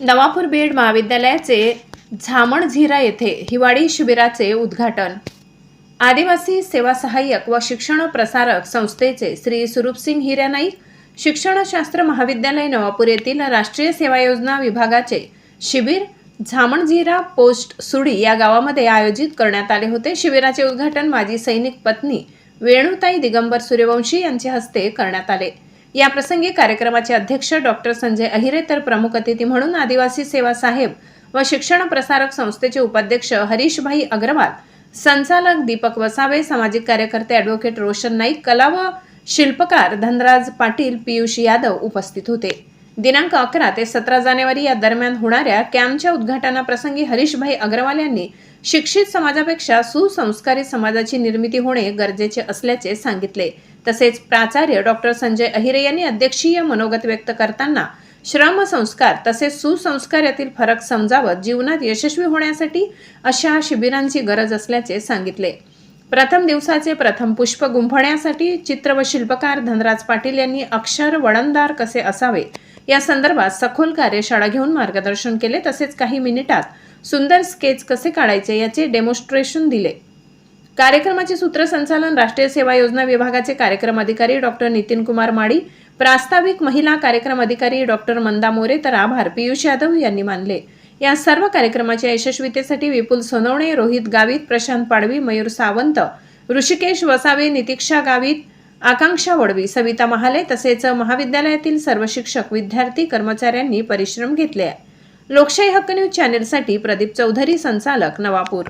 नवापूर बीड महाविद्यालयाचे झामणझिरा येथे हिवाळी शिबिराचे उद्घाटन. आदिवासी सेवा सहाय्यक व शिक्षण प्रसारक संस्थेचे श्री सुरूपसिंग हिऱ्या नाईक शिक्षणशास्त्र महाविद्यालय नवापूर येथील राष्ट्रीय सेवा योजना विभागाचे शिबिर झामणझिरा पोस्ट सुडी या गावामध्ये आयोजित करण्यात आले होते. शिबिराचे उद्घाटन माजी सैनिक पत्नी वेणुताई दिगंबर सूर्यवंशी यांच्या हस्ते करण्यात आले. या प्रसंगी कार्यक्रमाचे अध्यक्ष डॉक्टर संजय अहिरे तर प्रमुख अतिथी म्हणून आदिवासी सेवा साहेब व शिक्षण प्रसारक संस्थेचे उपाध्यक्ष हरीशभाई अग्रवाल संचालक दीपक वसावे सामाजिक कार्यकर्ते ॲडव्होकेट रोशन नाईक कला व शिल्पकार धनराज पाटील पियुष यादव उपस्थित होते. दिनांक अकरा ते सतरा जानेवारी या दरम्यान होणाऱ्या कॅम्पच्या उद्घाटनाप्रसंगी हरीशभाई अग्रवाल यांनी शिक्षित समाजापेक्षा सुसंस्कारी समाजाची निर्मिती होणे गरजेचे असल्याचे सांगितले. तसेच प्राचार्य डॉक्टर संजय अहिरे यांनी अध्यक्षीय मनोगत व्यक्त करताना श्रम संस्कार तसेच सुसंस्कार यातील फरक समजावत जीवनात यशस्वी होण्यासाठी अशा शिबिरांची गरज असल्याचे सांगितले. प्रथम दिवसाचे प्रथम पुष्प गुंफण्यासाठी चित्र व शिल्पकार धनराज पाटील यांनी अक्षर वळणदार कसे असावे या संदर्भात सखोल कार्यशाळा घेऊन मार्गदर्शन केले तसेच काही मिनिटात सुंदर स्केच कसे काढायचे याचे डेमॉन्स्ट्रेशन दिले. कार्यक्रमाचे सूत्रसंचालन राष्ट्रीय सेवा योजना विभागाचे कार्यक्रम अधिकारी डॉक्टर नितीन कुमार माडी प्रास्ताविक महिला कार्यक्रम अधिकारी डॉक्टर मंदा मोरे तर आभार. पियुष यादव यांनी मानले. या सर्व कार्यक्रमाच्या यशस्वीतेसाठी विपुल सोनवणे रोहित गावित प्रशांत पाडवी मयूर सावंत ऋषिकेश वसावे नितीक्षा गावित आकांक्षा वडवी सविता महाले तसेच महाविद्यालयातील सर्व शिक्षक विद्यार्थी कर्मचाऱ्यांनी परिश्रम घेतले आहे. लोकशाही हक्क न्यूज चॅनेलसाठी प्रदीप चौधरी संचालक नवापूर.